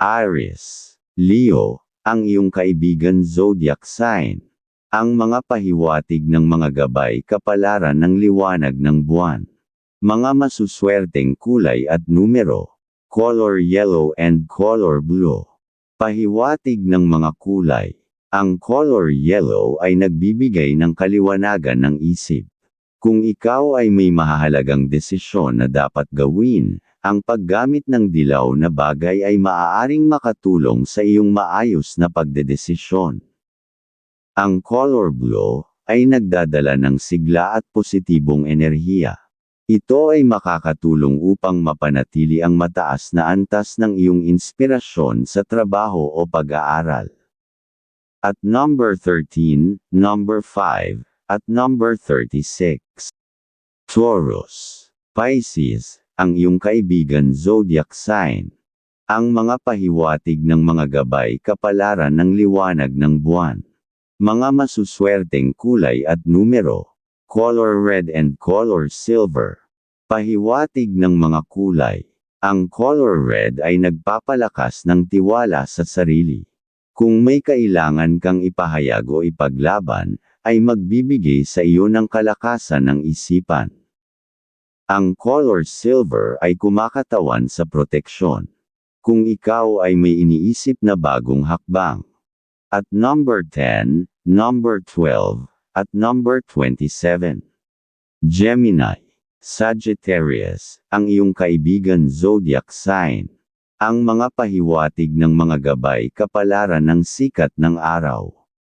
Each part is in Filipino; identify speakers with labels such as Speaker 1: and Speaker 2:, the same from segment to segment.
Speaker 1: Aries, Leo, ang iyong kaibigan zodiac sign. Ang mga pahiwatig ng mga gabay kapalaran ng liwanag ng buwan. Mga masuswerteng kulay at numero. Color yellow and color blue. Pahiwatig ng mga kulay. Ang color yellow ay nagbibigay ng kaliwanagan ng isip. Kung ikaw ay may mahahalagang desisyon na dapat gawin, ang paggamit ng dilaw na bagay ay maaaring makatulong sa iyong maayos na pagdedesisyon. Ang color blue ay nagdadala ng sigla at positibong enerhiya. Ito ay makakatulong upang mapanatili ang mataas na antas ng iyong inspirasyon sa trabaho o pag-aaral. At number 13, number 5, at number 36. Taurus, Pisces, ang iyong kaibigan zodiac sign. Ang mga pahiwatig ng mga gabay kapalaran ng liwanag ng buwan. Mga masuswerteng kulay at numero. Color red and color silver. Pahiwatig ng mga kulay. Ang color red ay nagpapalakas ng tiwala sa sarili. Kung may kailangan kang ipahayag o ipaglaban, ay magbibigay sa iyo ng kalakasan ng isipan. Ang color silver ay kumakatawan sa proteksyon. Kung ikaw ay may iniisip na bagong hakbang. At number 10, number 12, at number 27. Gemini, Sagittarius, ang iyong kaibigan zodiac sign. Ang mga pahiwatig ng mga gabay kapalaran ng sikat ng araw.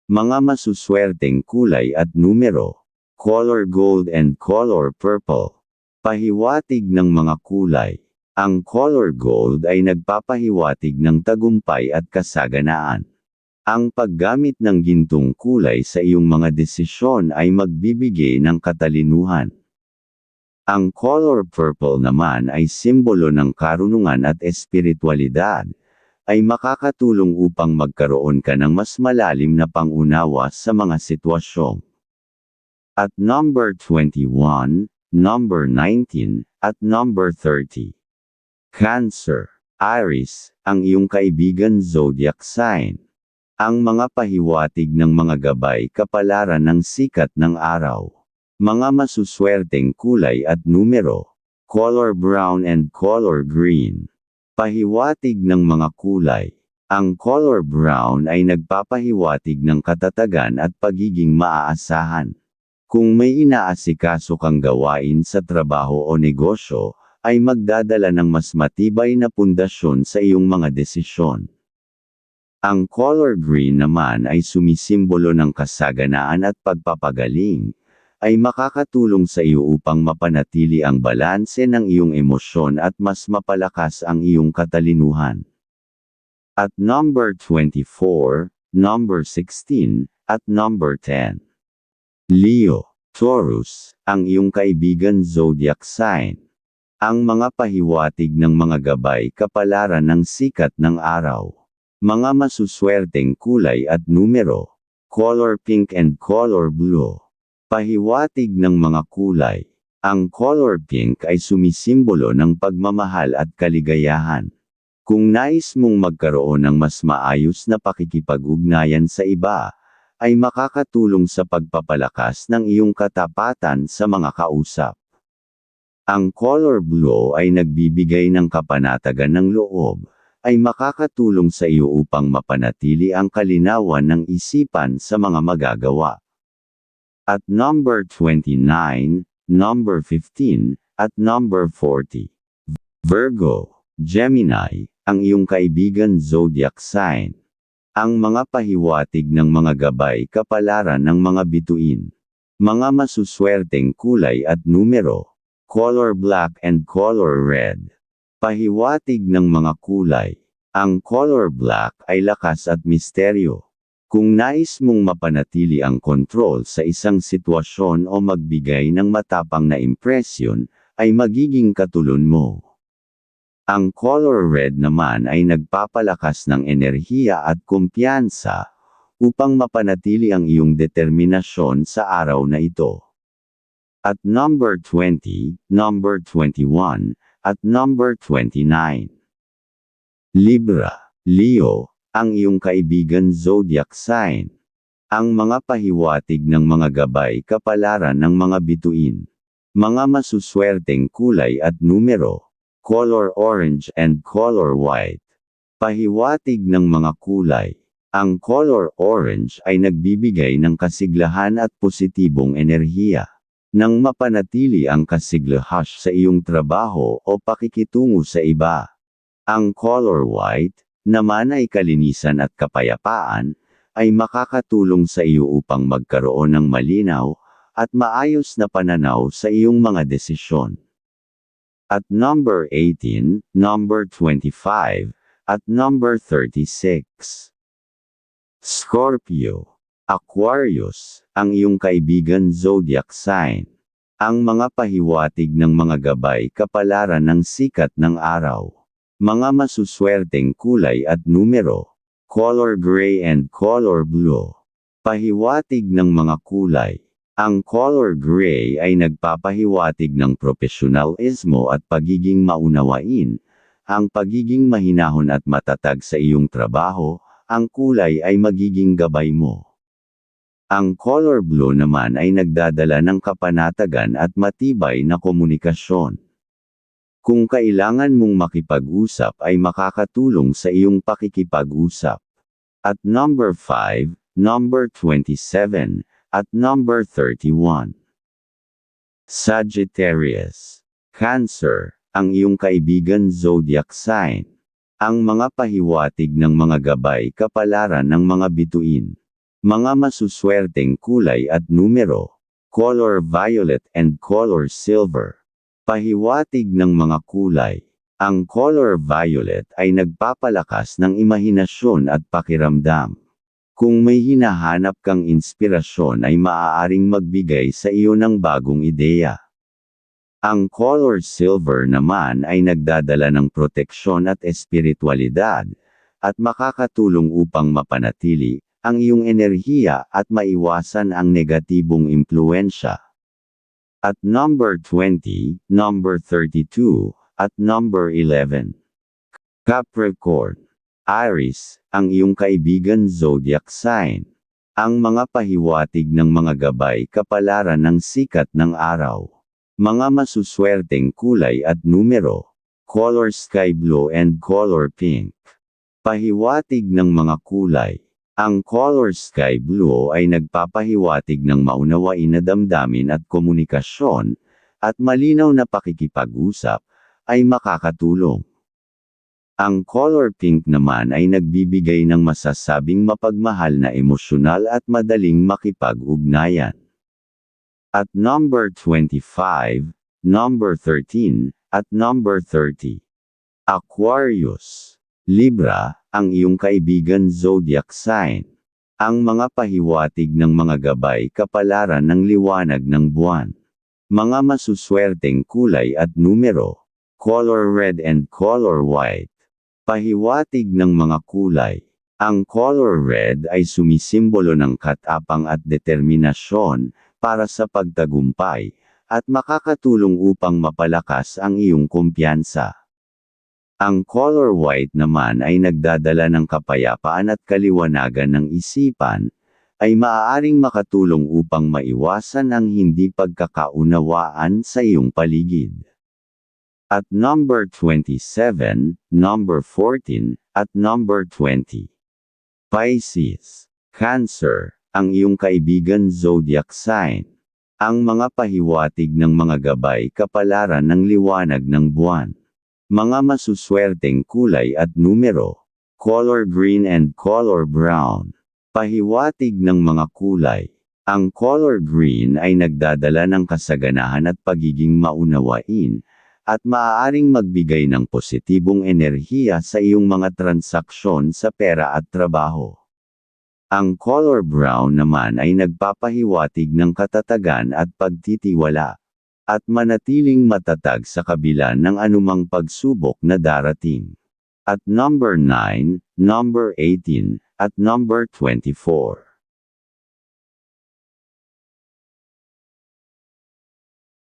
Speaker 1: Mga masuswerteng kulay at numero. Color gold and color purple. Pahiwatig ng mga kulay. Ang color gold ay nagpapahiwatig ng tagumpay at kasaganaan. Ang paggamit ng gintong kulay sa iyong mga desisyon ay magbibigay ng katalinuhan. Ang color purple naman ay simbolo ng karunungan at espiritualidad, ay makakatulong upang magkaroon ka ng mas malalim na pangunawa sa mga sitwasyon. At number 21, number 19, at number 30. Cancer, Aries, ang iyong kaibigan zodiac sign. Ang mga pahiwatig ng mga gabay kapalaran ng sikat ng araw. Mga masuswerteng kulay at numero. Color brown and color green. Pahiwatig ng mga kulay. Ang color brown ay nagpapahiwatig ng katatagan at pagiging maaasahan. Kung may inaasikaso kang gawain sa trabaho o negosyo, ay magdadala ng mas matibay na pundasyon sa iyong mga desisyon. Ang color green naman ay sumisimbolo ng kasaganaan at pagpapagaling, ay makakatulong sa iyo upang mapanatili ang balanse ng iyong emosyon at mas mapalakas ang iyong katalinuhan. At number 24, number 16, at number 10. Leo, Taurus, ang iyong kaibigan zodiac sign. Ang mga pahiwatig ng mga gabay kapalaran ng sikat ng araw. Mga masuswerteng kulay at numero. Color pink and color blue. Pahiwatig ng mga kulay. Ang color pink ay sumisimbolo ng pagmamahal at kaligayahan. Kung nais mong magkaroon ng mas maayos na pakikipag-ugnayan sa iba, ay makakatulong sa pagpapalakas ng iyong katapatan sa mga kausap. Ang color blue ay nagbibigay ng kapanatagan ng loob, ay makakatulong sa iyo upang mapanatili ang kalinawan ng isipan sa mga magagawa. At number 29, number 15, at number 40. Virgo, Gemini, ang iyong kaibigan zodiac sign. Ang mga pahiwatig ng mga gabay kapalaran ng mga bituin. Mga masuswerteng kulay at numero. Color black and color red. Pahiwatig ng mga kulay. Ang color black ay lakas at misteryo. Kung nais mong mapanatili ang kontrol sa isang sitwasyon o magbigay ng matapang na impresyon, ay magiging katulon mo. Ang color red naman ay nagpapalakas ng enerhiya at kumpiyansa, upang mapanatili ang iyong determinasyon sa araw na ito. At number 20, number 21, at number 29. Libra, Leo, ang iyong kaibigan zodiac sign. Ang mga pahiwatig ng mga gabay kapalaran ng mga bituin. Mga masuswerteng kulay at numero. Color orange and color white. Pahiwatig ng mga kulay. Ang color orange ay nagbibigay ng kasiglahan at positibong enerhiya. Nang mapanatili ang kasiglahash sa iyong trabaho o pakikitungo sa iba. Ang color white, naman ay kalinisan at kapayapaan, ay makakatulong sa iyo upang magkaroon ng malinaw, at maayos na pananaw sa iyong mga desisyon. At number 18, number 25, at number 36. Scorpio. Aquarius, ang iyong kaibigan zodiac sign. Ang mga pahiwatig ng mga gabay kapalaran ng sikat ng araw. Mga masuswerteng kulay at numero. Color gray and color blue. Pahiwatig ng mga kulay. Ang color gray ay nagpapahiwatig ng profesionalismo at pagiging maunawain, ang pagiging mahinahon at matatag sa iyong trabaho, ang kulay ay magiging gabay mo. Ang color blue naman ay nagdadala ng kapanatagan at matibay na komunikasyon. Kung kailangan mong makipag-usap ay makakatulong sa iyong pakikipag-usap. At number 5, number 27, at number 31. Sagittarius. Cancer, ang iyong kaibigan zodiac sign. Ang mga pahiwatig ng mga gabay kapalaran ng mga bituin. Mga masuswerteng kulay at numero. Color violet and color silver. Pahiwatig ng mga kulay. Ang color violet ay nagpapalakas ng imahinasyon at pakiramdam. Kung may hinahanap kang inspirasyon ay maaaring magbigay sa iyo ng bagong ideya. Ang color silver naman ay nagdadala ng proteksyon at espiritualidad, at makakatulong upang mapanatili ang iyong enerhiya at maiwasan ang negatibong impluensya. At number 20, number 32, at number 11. Capricorn Aries, ang iyong kaibigan zodiac sign. Ang mga pahiwatig ng mga gabay kapalaran ng sikat ng araw. Mga masuswerteng kulay at numero. Color sky blue and color pink. Pahiwatig ng mga kulay. Ang color sky blue ay nagpapahiwatig ng maunawain na damdamin at komunikasyon, at malinaw na pakikipag-usap, ay makakatulong. Ang color pink naman ay nagbibigay ng masasabing mapagmahal na emosyonal at madaling makipag-ugnayan. At number 25, number 13, at number 30. Aquarius. Libra, ang iyong kaibigan zodiac sign. Ang mga pahiwatig ng mga gabay kapalaran ng liwanag ng buwan. Mga masuswerteng kulay at numero. Color red and color white. Pahiwatig ng mga kulay. Ang color red ay sumisimbolo ng katapang at determinasyon para sa pagtagumpay at makakatulong upang mapalakas ang iyong kumpiyansa. Ang color white naman ay nagdadala ng kapayapaan at kaliwanagan ng isipan, ay maaaring makatulong upang maiwasan ang hindi pagkakaunawaan sa iyong paligid. At number 27, number 14, at number 20. Pisces. Cancer, ang iyong kaibigan zodiac sign. Ang mga pahiwatig ng mga gabay kapalaran ng liwanag ng buwan. Mga masuswerteng kulay at numero. Color green and color brown. Pahiwatig ng mga kulay. Ang color green ay nagdadala ng kasaganahan at pagiging maunawain, at maaaring magbigay ng positibong enerhiya sa iyong mga transaksyon sa pera at trabaho. Ang color brown naman ay nagpapahiwatig ng katatagan at pagtitiwala, at manatiling matatag sa kabila ng anumang pagsubok na darating. At number 9, number 18, at number 24.